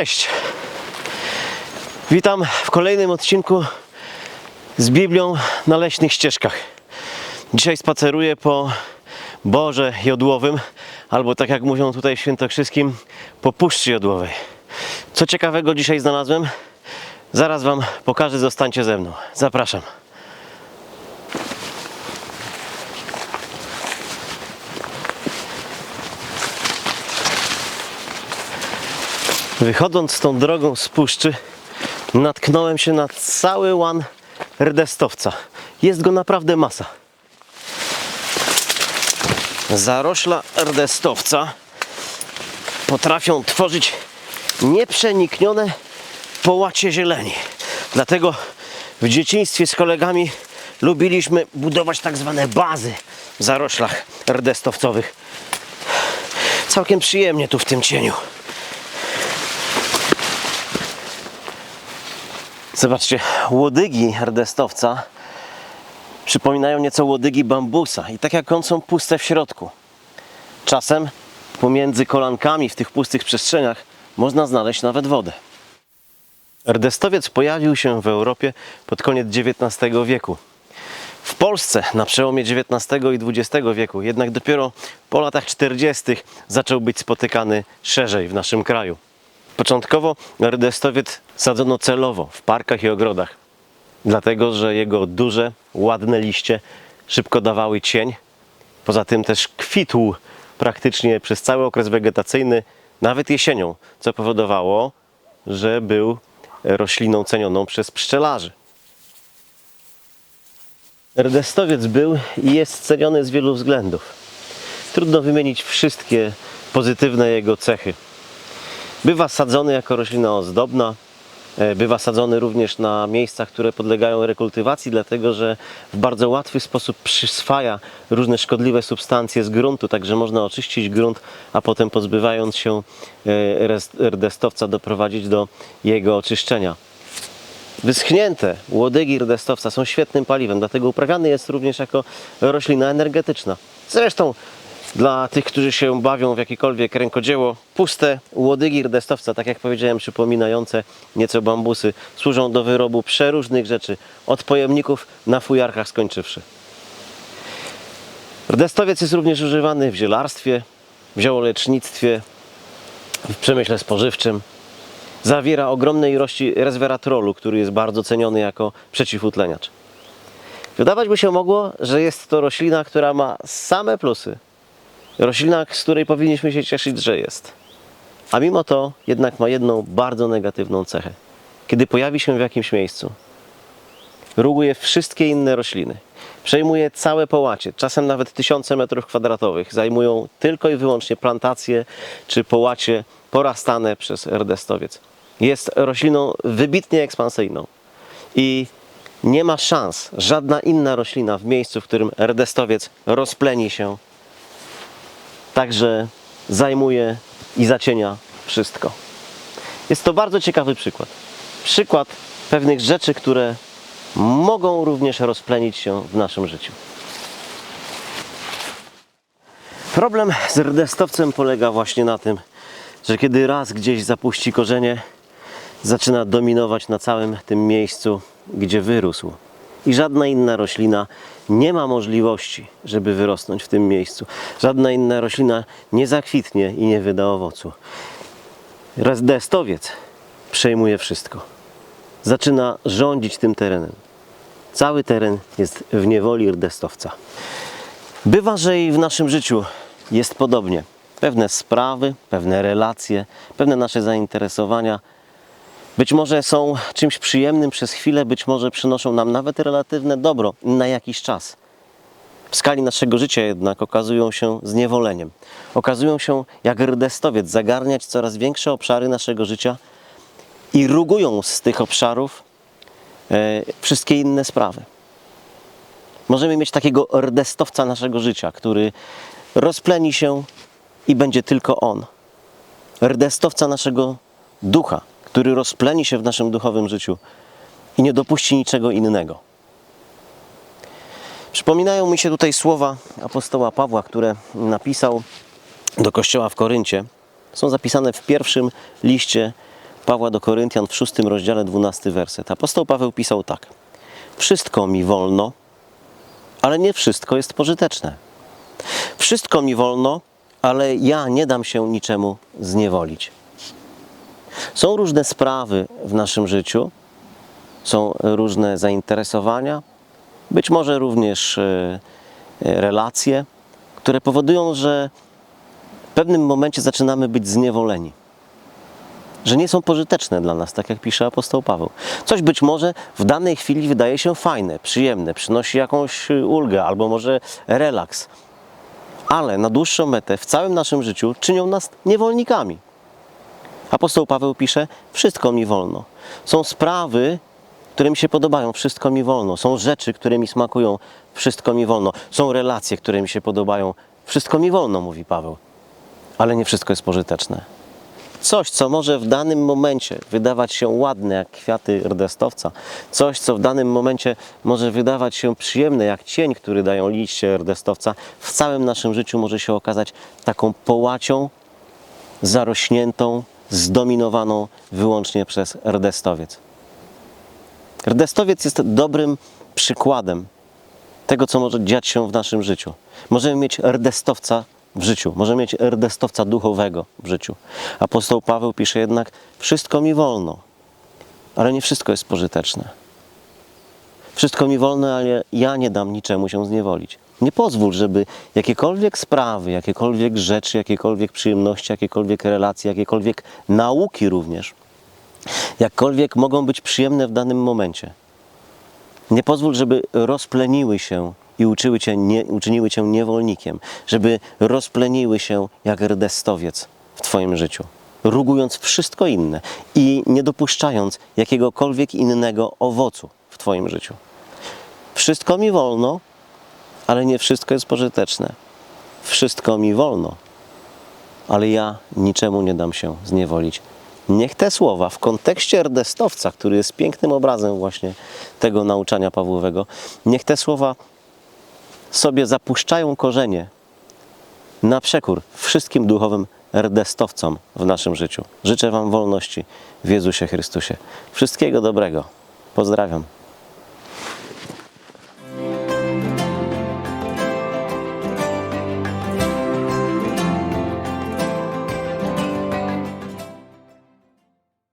Cześć! Witam w kolejnym odcinku z Biblią na leśnych ścieżkach. Dzisiaj spaceruję po Boże Jodłowym, albo tak jak mówią tutaj w Świętokrzyskim, po Puszczy Jodłowej. Co ciekawego dzisiaj znalazłem? Zaraz Wam pokażę, zostańcie ze mną. Zapraszam. Wychodząc tą drogą z puszczy, natknąłem się na cały łan rdestowca. Jest go naprawdę masa. Zarośla rdestowca potrafią tworzyć nieprzeniknione połacie zieleni. Dlatego w dzieciństwie z kolegami lubiliśmy budować tak zwane bazy w zaroślach rdestowcowych. Całkiem przyjemnie tu w tym cieniu. Zobaczcie, łodygi rdestowca przypominają nieco łodygi bambusa i tak jak on są puste w środku. Czasem pomiędzy kolankami w tych pustych przestrzeniach można znaleźć nawet wodę. Rdestowiec pojawił się w Europie pod koniec XIX wieku. W Polsce na przełomie XIX i XX wieku, jednak dopiero po latach 40. zaczął być spotykany szerzej w naszym kraju. Początkowo rdestowiec sadzono celowo w parkach i ogrodach, dlatego że jego duże, ładne liście szybko dawały cień. Poza tym też kwitł praktycznie przez cały okres wegetacyjny, nawet jesienią, co powodowało, że był rośliną cenioną przez pszczelarzy. Rdestowiec był i jest ceniony z wielu względów. Trudno wymienić wszystkie pozytywne jego cechy. Bywa sadzony jako roślina ozdobna. e, Bywa sadzony również na miejscach, które podlegają rekultywacji, dlatego że w bardzo łatwy sposób przyswaja różne szkodliwe substancje z gruntu, także można oczyścić grunt, a potem pozbywając się e, rdestowca doprowadzić do jego oczyszczenia. Wyschnięte łodygi rdestowca są świetnym paliwem, dlatego uprawiany jest również jako roślina energetyczna. Zresztą dla tych, którzy się bawią w jakiekolwiek rękodzieło, puste łodygi rdestowca, tak jak powiedziałem, przypominające nieco bambusy, służą do wyrobu przeróżnych rzeczy, od pojemników na fujarkach skończywszy. Rdestowiec jest również używany w zielarstwie, w ziołolecznictwie, w przemyśle spożywczym. Zawiera ogromne ilości resveratrolu, który jest bardzo ceniony jako przeciwutleniacz. Wydawać by się mogło, że jest to roślina, która ma same plusy. Roślina, z której powinniśmy się cieszyć, że jest. A mimo to jednak ma jedną bardzo negatywną cechę. Kiedy pojawi się w jakimś miejscu, ruguje wszystkie inne rośliny. Przejmuje całe połacie, czasem nawet tysiące metrów kwadratowych. Zajmują tylko i wyłącznie plantacje czy połacie porastane przez rdestowiec. Jest rośliną wybitnie ekspansyjną i nie ma szans żadna inna roślina w miejscu, w którym rdestowiec rozpleni się, także zajmuje i zacienia wszystko. Jest to bardzo ciekawy przykład. Przykład pewnych rzeczy, które mogą również rozplenić się w naszym życiu. Problem z rdestowcem polega właśnie na tym, że kiedy raz gdzieś zapuści korzenie, zaczyna dominować na całym tym miejscu, gdzie wyrósł. I żadna inna roślina nie ma możliwości, żeby wyrosnąć w tym miejscu. Żadna inna roślina nie zakwitnie i nie wyda owocu. Rdestowiec przejmuje wszystko. Zaczyna rządzić tym terenem. Cały teren jest w niewoli rdestowca. Bywa, że i w naszym życiu jest podobnie. Pewne sprawy, pewne relacje, pewne nasze zainteresowania być może są czymś przyjemnym przez chwilę, być może przynoszą nam nawet relatywne dobro na jakiś czas. W skali naszego życia jednak okazują się zniewoleniem. Okazują się jak rdestowiec zagarniać coraz większe obszary naszego życia i rugują z tych obszarów e, wszystkie inne sprawy. Możemy mieć takiego rdestowca naszego życia, który rozpleni się i będzie tylko on. Rdestowca naszego ducha, który rozpleni się w naszym duchowym życiu i nie dopuści niczego innego. Przypominają mi się tutaj słowa apostoła Pawła, które napisał do kościoła w Koryncie. Są zapisane w pierwszym liście Pawła do Koryntian w szóstym rozdziale, dwunasty werset. Apostoł Paweł pisał tak. Wszystko mi wolno, ale nie wszystko jest pożyteczne. Wszystko mi wolno, ale ja nie dam się niczemu zniewolić. Są różne sprawy w naszym życiu, są różne zainteresowania, być może również e, e, relacje, które powodują, że w pewnym momencie zaczynamy być zniewoleni. Że nie są pożyteczne dla nas, tak jak pisze apostoł Paweł. Coś być może w danej chwili wydaje się fajne, przyjemne, przynosi jakąś y, ulgę albo może relaks, ale na dłuższą metę w całym naszym życiu czynią nas niewolnikami. Apostoł Paweł pisze: Wszystko mi wolno. Są sprawy, które mi się podobają, wszystko mi wolno. Są rzeczy, które mi smakują, wszystko mi wolno. Są relacje, które mi się podobają, wszystko mi wolno, mówi Paweł. Ale nie wszystko jest pożyteczne. Coś, co może w danym momencie wydawać się ładne jak kwiaty rdestowca, coś, co w danym momencie może wydawać się przyjemne jak cień, który dają liście rdestowca, w całym naszym życiu może się okazać taką połacią, zarośniętą, zdominowaną wyłącznie przez rdestowiec. Rdestowiec jest dobrym przykładem tego, co może dziać się w naszym życiu. Możemy mieć rdestowca w życiu, możemy mieć rdestowca duchowego w życiu. Apostoł Paweł pisze jednak: Wszystko mi wolno, ale nie wszystko jest pożyteczne. Wszystko mi wolno, ale ja nie dam niczemu się zniewolić. Nie pozwól, żeby jakiekolwiek sprawy, jakiekolwiek rzeczy, jakiekolwiek przyjemności, jakiekolwiek relacje, jakiekolwiek nauki również, jakkolwiek mogą być przyjemne w danym momencie. Nie pozwól, żeby rozpleniły się i uczyły cię, nie, uczyniły cię niewolnikiem, żeby rozpleniły się jak rdestowiec w Twoim życiu, rugując wszystko inne i nie dopuszczając jakiegokolwiek innego owocu w Twoim życiu. Wszystko mi wolno, ale nie wszystko jest pożyteczne. Wszystko mi wolno, ale ja niczemu nie dam się zniewolić. Niech te słowa w kontekście rdestowca, który jest pięknym obrazem właśnie tego nauczania Pawłowego, niech te słowa sobie zapuszczają korzenie na przekór wszystkim duchowym rdestowcom w naszym życiu. Życzę Wam wolności w Jezusie Chrystusie. Wszystkiego dobrego. Pozdrawiam.